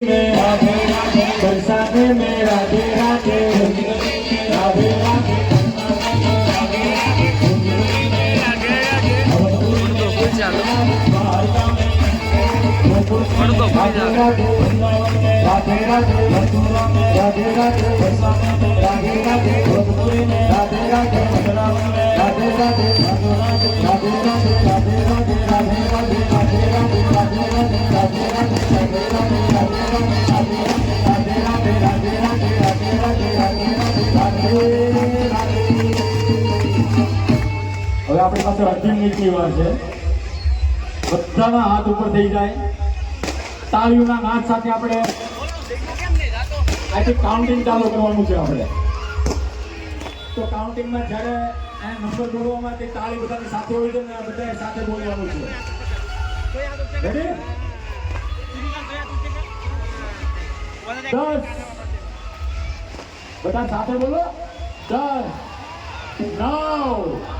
राधे राधे बरसाने में राधे राधे राधे राधे राधे राधे राधे राधे હવે આપણી પાસે અર્જુન નીતિ વાર છે. બધાના હાથ ઉપર થઈ જાય. તાળીઓના નાદ સાથે આપણે આથી કાઉન્ટિંગ ચાલુ કરવાનું છે આપણે. તો કાઉન્ટિંગમાં જ્યારે આ નંબર બોલવામાં તે તાળી બધાની સાથે હોય છે ને બધાએ સાથે બોલવાનું છે. દસ. બધા સાથે બોલો. દસ. નવ.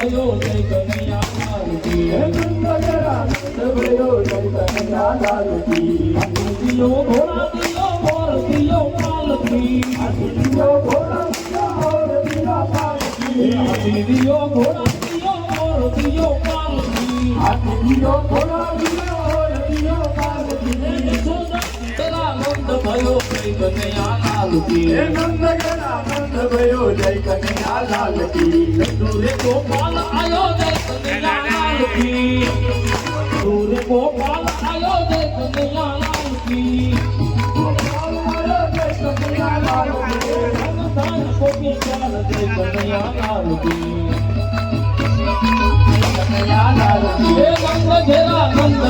ભયો જય કનૈયા મારુતિ હે ઘોડા લાલ કી નંદ ગણાનંદ ભયો જય કનૈયા લાલ કી નૂરે ગોપાલ આયો જય કનૈયા લાલ કી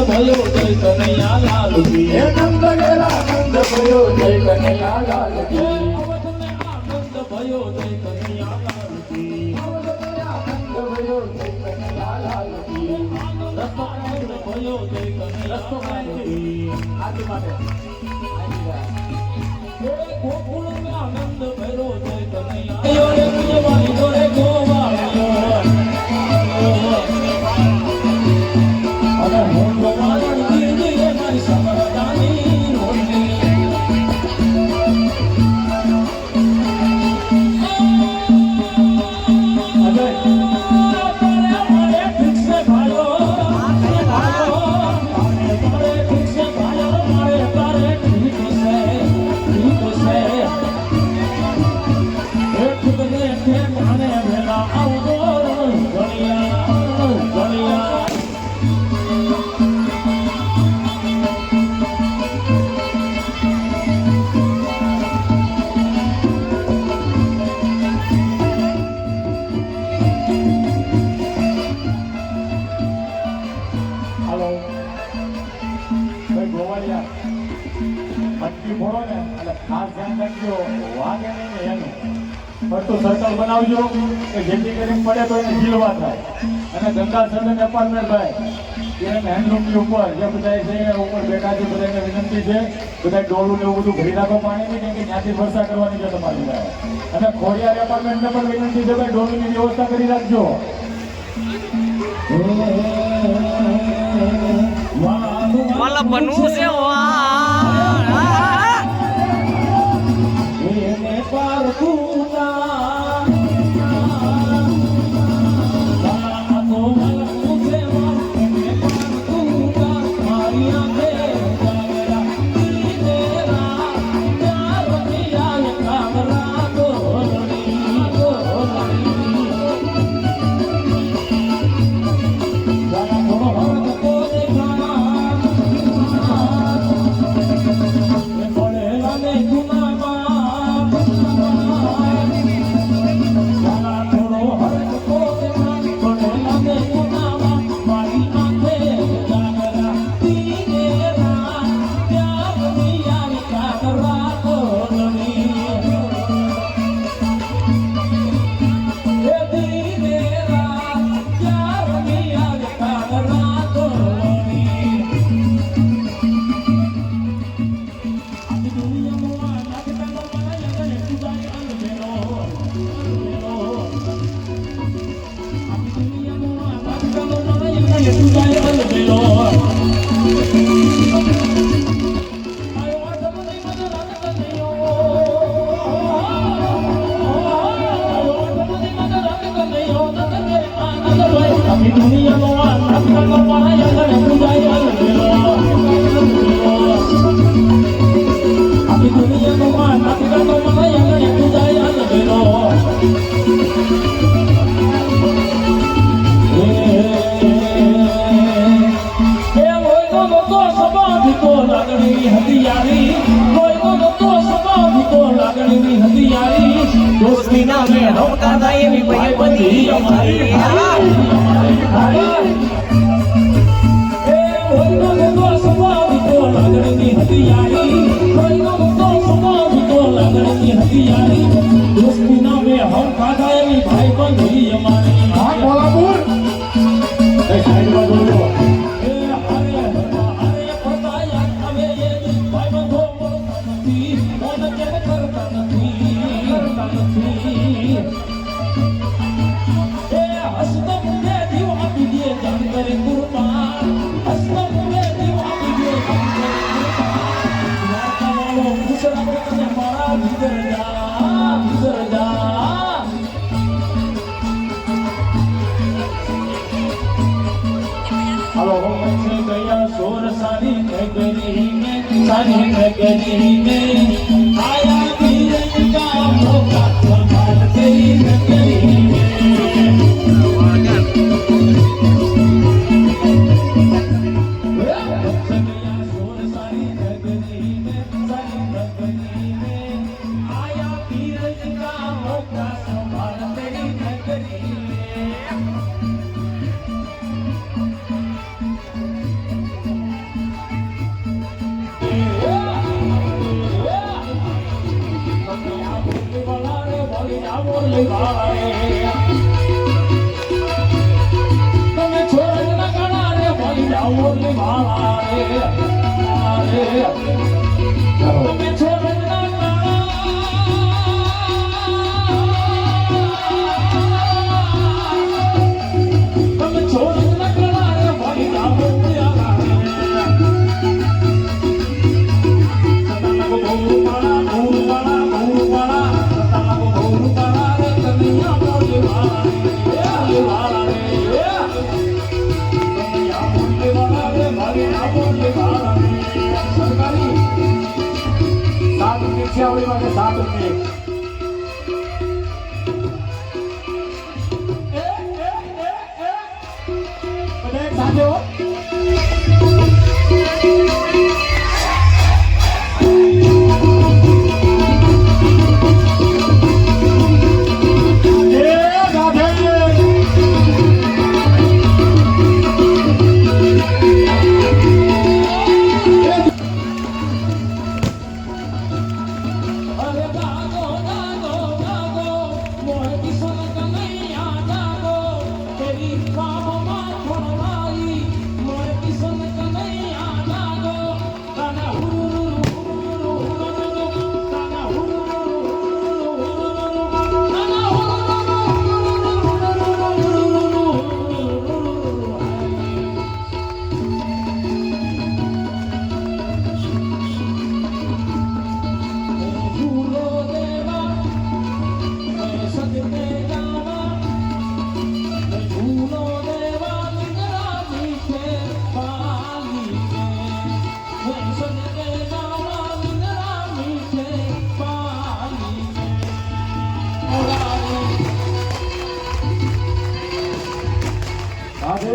ભયો જય કનૈયા લાલ ભયો જય કન્યા. લાલ કી આનંદ માટે ફરતું સર્કલ બનાવજો, કે જેથી કરીને પડે તો એને ઝીલવા થાય. અને ગંગા સદન એપાર્ટમેન્ટ ભાઈ, એને હેન્ડલૂમની ઉપર, જે બધા છે ઉપર બેઠા છે બધાને વિનંતી છે બધા ડોલું એવું બધું ભરી નાખો પાણીની કેમ ત્યાંથી વર્ષા કરવાની છે તમારી અને ખોડિયાર એપાર્ટમેન્ટને પણ વિનંતી છે, ભાઈ ડોલુની વ્યવસ્થા કરી રાખજો. બનવું છે દોસ્તી ના મે હોતા ના એવી ભાઈ બધી હતી દોસ્તી ના મે હમ કાઢા એવી ભાઈ બંધી gani me, sa ni me gani me. Yeah. na verdade, filho.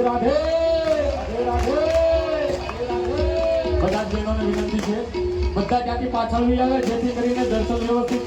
Radhe Radhe બધા જૈનોને વિનંતી છે. બધા ત્યાંથી પાછળ આવી આવે, જેથી કરીને દર્શન વ્યવસ્થિત